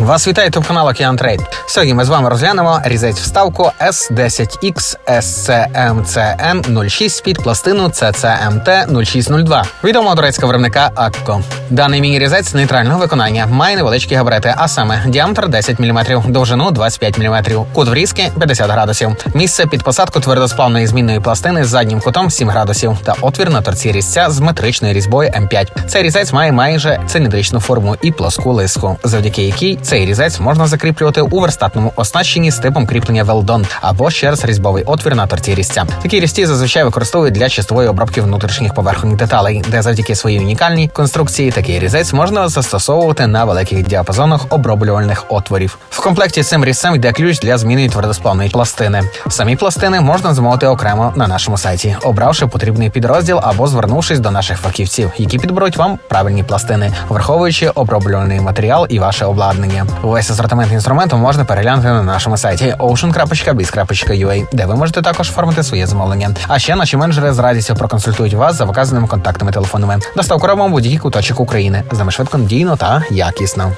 Вас вітає топ канал Океан Трейд. Сьогодні ми з вами розглянемо різець вставку S10X SCMCN 06 під пластину CCMT 0602 відомого турецького виробника Акко. Даний міні-різець нейтрального виконання має невеличкі габарити, а саме діаметр 10 мм, довжину 25 мм, кут врізки 50 градусів, місце під посадку твердосплавної змінної пластини з заднім кутом 7 градусів та отвір на торці різця з метричною різьбою М5. Цей різець має майже циліндричну форму і плоску лиску, завдяки якій цей різець можна закріплювати у верстатному оснащенні з типом кріплення велдон або через різьбовий отвір на торці різця. Такі різці зазвичай використовують для чистової обробки внутрішніх поверхонь деталей, де завдяки своїй унікальній конструкції такий різець можна застосовувати на великих діапазонах оброблювальних отворів. В комплекті цим різцем йде ключ для зміни твердосплавної пластини. Самі пластини можна замовити окремо на нашому сайті, обравши потрібний підрозділ або звернувшись до наших фахівців, які підберуть вам правильні пластини, враховуючи оброблювальний матеріал і ваше обладнання. Весь асортимент інструменту можна переглянути на нашому сайті ocean.biz.ua, де ви можете також оформити своє замовлення. А ще наші менеджери з радістю проконсультують вас за вказаними контактами телефонами. Доставку робимо будь-який куточок України. З нами швидко, надійно та якісно.